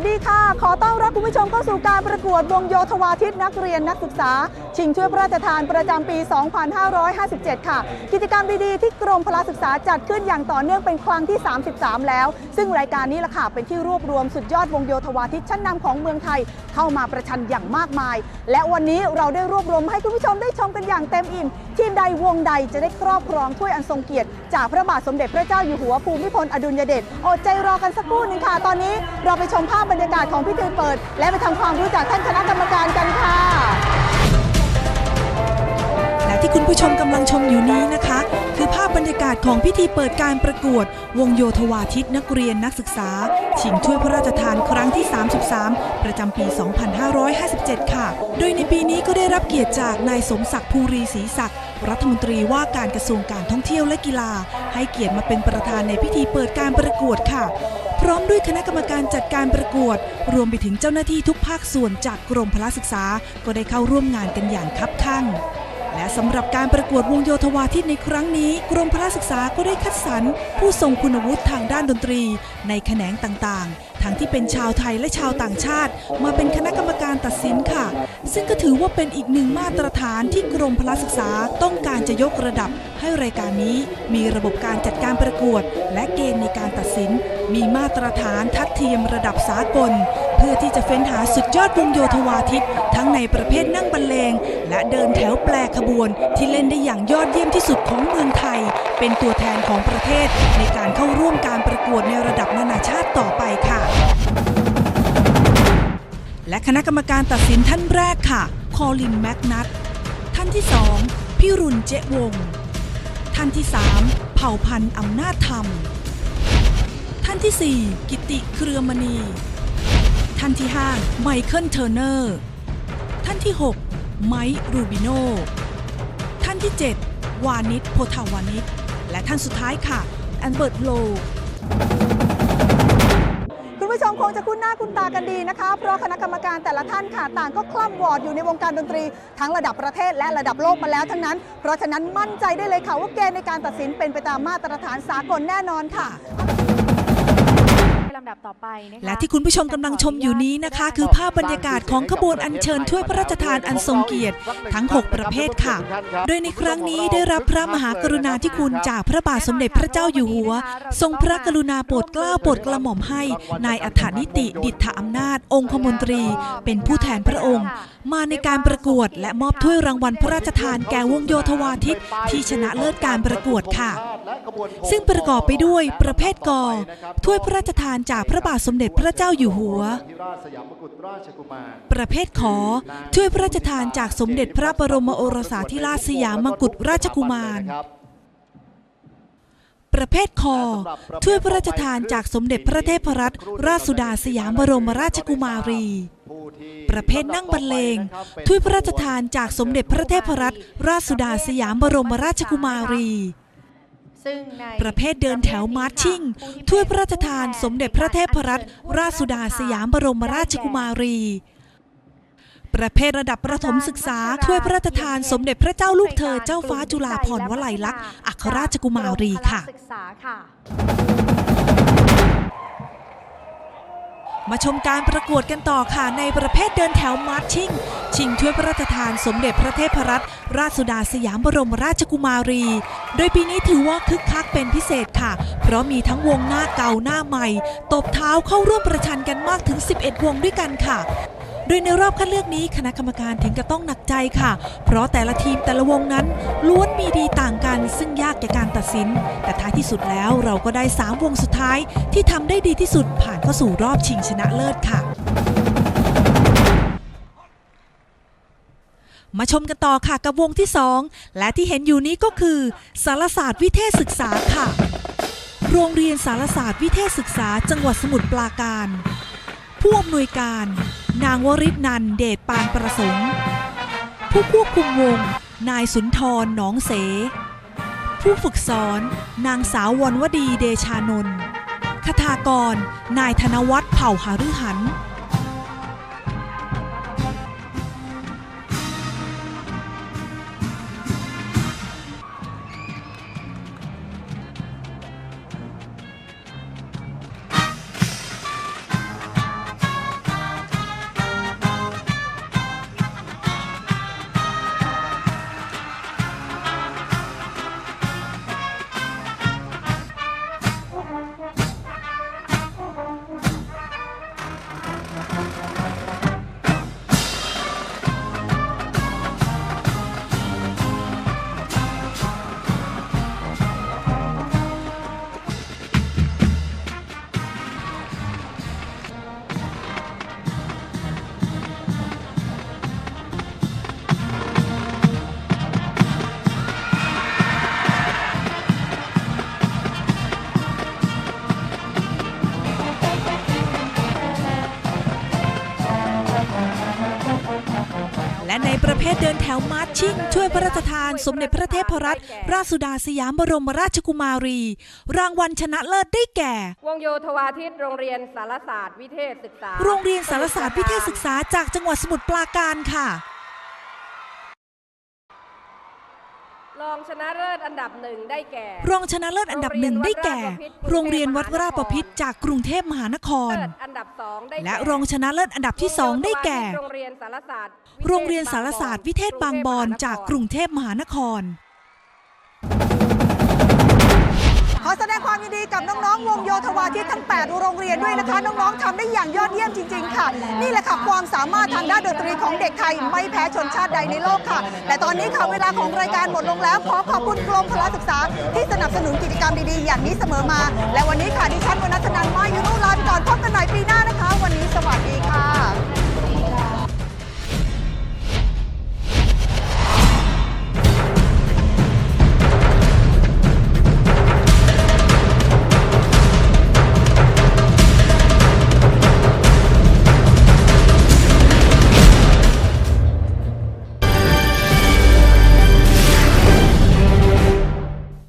สดีค่ะ ขอต้อน รับคุณผู้ชมเข้าสู่การประกวดวงโยธวาทิตนักเรียนนักศึกษา ชิงช่วยพระราชทานประจำปี 2557 ค่ะ กิจกรรมดีๆที่กรมพละศึกษาจัดขึ้นอย่างต่อเนื่องเป็นครั้งที่ 33 แล้ว ซึ่งรายการนี้ล่ะค่ะเป็นที่รวบรวมสุดยอดวงโยธวาทิตชั้นนำของเมืองไทยเข้ามาประชันอย่างมากมาย และวันนี้เราได้รวบรวมให้คุณผู้ชมได้ชมกันอย่างเต็มอิ่มทีมใดวงใดจะได้ครอบครองถ้วยอันทรงเกียรติ จากพระบาทสมเด็จพระเจ้าอยู่หัวภูมิพลอดุลยเดชอดใจรอกันสักครู่นึงค่ะตอนนี้ เราไปชมภาพบรรยากาศของพิธีเปิดและไปทำความรู้จักท่านคณะกรรมการกันค่ะและที่คุณผู้ชมกำลังชมอยู่นี้นะคะ คือภาพบรรยากาศของพิธีเปิดการประกวด วงโยธวาทิตนักเรียนนักศึกษา ชิงถ้วยพระราชทานครั้งที่ 33 ประจำปี 2557 ค่ะ โดยในปีนี้ก็ได้รับเกียรติจากนายสมศักดิ์ภูรีศรีศักดิ์รัฐมนตรีว่าการกระทรวงการท่องเที่ยวและกีฬา ให้เกียรติมาเป็นประธานในพิธีเปิดการประกวดค่ะ พร้อมด้วยคณะกรรมการจัดการประกวด รวมไปถึงเจ้าหน้าที่ทุกภาคส่วนจากกรมพละศึกษา ก็ได้เข้าร่วมงานกันอย่างคับคั่ง และสำหรับการประกวดวงโยธวาทิตในครั้งนี้กรมพละศึกษาก็ได้คัดสรรผู้ทรงคุณวุฒิทางด้านดนตรี ในแขนงต่างๆ ทั้งที่เป็นชาวไทยและชาวต่างชาติ มาเป็นคณะกรรมการตัดสินค่ะ ซึ่งก็ถือว่าเป็นอีกหนึ่งมาตรฐานที่กรมพละศึกษาต้องการจะยกระดับ ให้รายการนี้มีระบบการจัดการประกวด และเกณฑ์ในการตัดสิน มีมาตรฐานทัดเทียมระดับสากล พื่อที่จะเฟ้นหาสุดยอดวงโยธวาทิต ทั้งในประเภทนั่งบรรเลง และเดินแถวแปลขบวน ที่เล่นได้อย่างยอดเยี่ยมที่สุดของเมืองไทย เป็นตัวแทนของประเทศ ในการเข้าร่วมการประกวดในระดับนานาชาติต่อไปค่ะ และคณะกรรมการตัดสินท่านแรกค่ะ คอลินแมกนัทท่านที่สองพี่รุนเจ๊วง ท่านที่สามเผ่าพันธ์อำนาจธรรม ท่านที่สี่กิติเครือมณี ท่านที่ห้าไมเคิลเทอร์เนอร์ ท่านที่หกไมค์รูบิโน ท่านที่เจ็ดวานิชโพธาวานิช และท่านสุดท้ายค่ะ แอนเบิร์ตโลคุณผู้ชมคงจะคุ้นหน้าคุ้นตากันดีนะคะ เพราะคณะกรรมการแต่ละท่านค่ะต่างก็คล่ำวอร์ดอยู่ในวงการดนตรี ทั้งระดับประเทศและระดับโลกมาแล้วทั้งนั้น เพราะฉะนั้นมั่นใจได้เลยค่ะว่าเกณฑ์ในการตัดสินเป็นไปตามมาตรฐานสากลแน่นอนค่ะ ลำดับต่อไปนะคะและที่คุณผู้ชมกำลังชมอยู่นี้นะคะ คือภาพบรรยากาศของขบวนอัญเชิญถ้วยพระราชทานอันทรงเกียรติทั้ง 6 ประเภทค่ะ โดยในครั้งนี้ได้รับพระมหากรุณาธิคุณจากพระบาทสมเด็จพระเจ้าอยู่หัว ทรงพระกรุณาโปรดเกล้าโปรดกระหม่อมให้นายอัฏฐานิติดิษฐอำนาจ องคมนตรี เป็นผู้แทนพระองค์ มาในการประกวด และมอบถ้วยรางวัลพระราชทานแก่วงโยธวาทิตที่ชนะเลิศการประกวดค่ะ ซึ่งประกอบไปด้วยประเภทกอถ้วยพระราชทานจากพระบาทสมเด็จพระเจ้าอยู่หัว ประเภทขอถ้วยพระราชทานจากสมเด็จพระบรมโอรสาธิราชสยามมกุฎราชกุมาร ประเภทคอถ้วยพระราชทานจากสมเด็จพระเทพรัตนราชสุดาสยามบรมราชกุมารี ประเภทนั่งบรรเลงถ้วยพระราชทานจากสมเด็จพระเทพรัตนราชสุดาสยามบรมราชกุมารี ประเภทเดินแถวมาร์ชชิ่งถ้วยพระราชทานสมเด็จพระเทพรัตนราชสุดาสยามบรมราชกุมารี ประเภทระดับประถมศึกษาถ้วยพระราชทานสมเด็จพระเจ้าลูกเธอเจ้าฟ้าจุฬาภรณ์วลัยลักษณ์อัครราชกุมารีค่ะ ศึกษาค่ะ มาชมการประกวดกันต่อค่ะ ในประเภทเดินแถวมาร์ชชิ่ง ชิงถ้วยพระราชทานสมเด็จพระเทพรัตนราชสุดาสยามบรมราชกุมารี โดยปีนี้ถือว่าคึกคักเป็นพิเศษค่ะ เพราะมีทั้งวงหน้าเก่าหน้าใหม่ ตบเท้าเข้าร่วมประชันกันมากถึง 11 วงด้วยกันค่ะ ดยในรอบคัดเลือกนี้คณะกรรมการถึงกับต้องหนักใจค่ะ เพราะแต่ละทีมแต่ละวงนั้นล้วนมีดีต่างกัน ซึ่งยากแก่การตัดสิน แต่ท้ายที่สุดแล้วเราก็ได้ 3 วงสุดท้าย ที่ทำได้ดีที่สุดผ่านเข้าสู่รอบชิงชนะเลิศค่ะมาชมกันต่อค่ะกับวงที่ 2 และที่เห็นอยู่นี้ก็คือ สารศาสตร์วิเทศศึกษาค่ะ โรงเรียนสารศาสตร์วิเทศศึกษาจังหวัดสมุทรปราการ ผู้อำนวยการ นางวริศนันเดชปานประสงค์ ผู้ควบคุมวง นายสุนทรหนองเส ผู้ฝึกสอน นางสาววรวดีเดชานนท์คทากร นายธนวัฒน์เผ่าหา ฤหันภทเดินแถวมาร์ชชิ่งช่วยพระราชทาน สมเด็จพระเทพรัตนราชสุดาสยามบรมราชกุมารี รางวัลชนะเลิศได้แก่ วงโยธวาทิตโรงเรียนสารศาสตร์วิเทศศึกษา โรงเรียนสารศาสตร์วิเทศศึกษาจากจังหวัดสมุทรปราการค่ะ รองชนะเลิศอันดับหนึ่งได้แก่ รองชนะเลิศอันดับหนึ่งได้แก่ โรงเรียนวัดราชประพิษจากกรุงเทพมหานครเลิศอันดับสองได้แก่และรองชนะเลิศอันดับที่สองได้แก่ โรงเรียนสารศาสตร์โรงเรียนสารศาสตร์วิเทศบางบอนจากกรุงเทพมหานคร อแสดงความยินดีกับน้องๆ วงโยธวาทิตทั้ง 8 โรงเรียนด้วยนะคะ น้องๆทำได้อย่างยอดเยี่ยมจริง ๆ ค่ะ นี่แหละค่ะความสามารถทางด้านดนตรีของเด็กไทยไม่แพ้ชนชาติใดในโลกค่ะ แต่ตอนนี้ค่ะเวลาของรายการหมดลงแล้ว ขอขอบคุณกรมพละศึกษา ที่สนับสนุนกิจกรรมดีๆ อย่างนี้เสมอมา และวันนี้ค่ะดิฉันวนัทนันท์มายุนุลาไปก่อนพบกันใหม่ปีหน้านะคะ วันนี้สวัสดีค่ะ